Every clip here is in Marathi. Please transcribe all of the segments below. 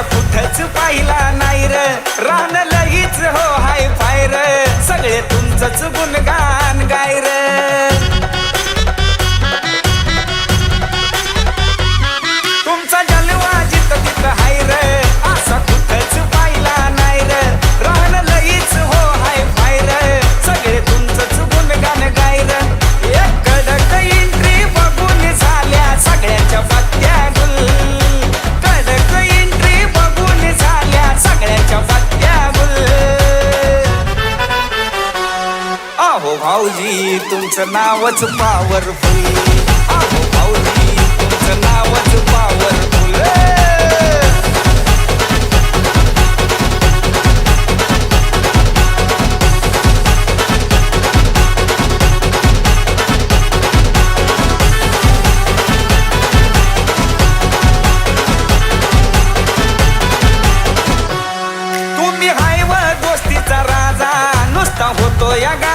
असा कुठंच पाहिला नाही र. राहण लगीच हो हाय फायर सगळे तुमचंच गुणगान तुमचं नावच पावरफुल पाऊली तुमचं नावच पावरफुल तुम्ही हायवर गोष्टीचा राजा नुसता होतो या गा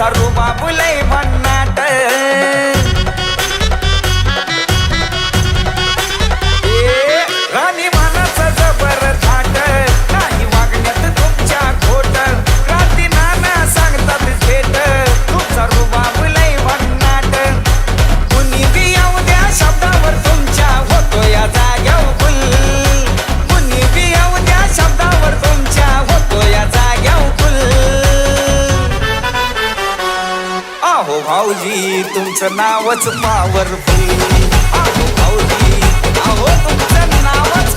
సరుబాబుల भाऊजी तुमचं नावच पावरफुल. भाऊजी अहो तुमचं नावच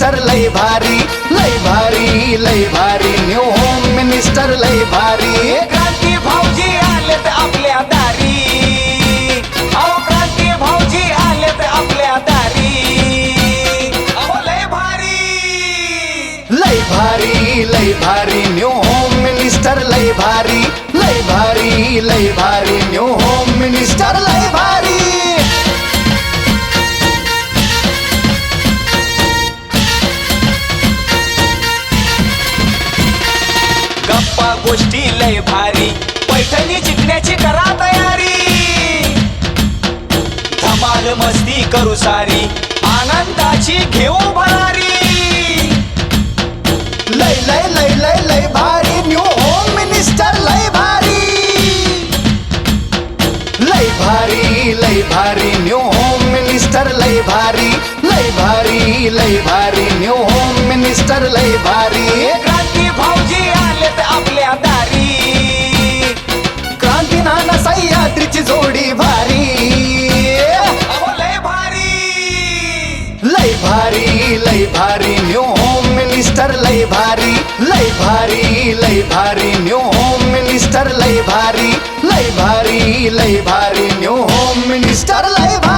मिनिस्टर लय भारी लय भारी लय भारी. न्यू होम मिनिस्टर लय भारी. क्रांती भाऊजी गोष्टी लय भारी. पैठणी जिंकण्याची करा तयारी. धमाल मस्ती करू सारी. आनंदाची घेऊ भरारी. लय लय लय लय लय भारी. न्यू होम मिनिस्टर लय भारी. लय भारी लय भारी. न्यू होम मिनिस्टर लय भारी. लय भारी लय भारी. न्यू होम मिनिस्टर लय भारी. आपल्या दारी. क्रांती नाना सह्याद्रीची जोडी भारी. लय भारी. लय भारी लय भारी. न्यू होम मिनिस्टर लय भारी. लय भारी लय भारी. न्यू होम मिनिस्टर लय भारी. लय भारी लय भारी. न्यू होम मिनिस्टर लय भारी.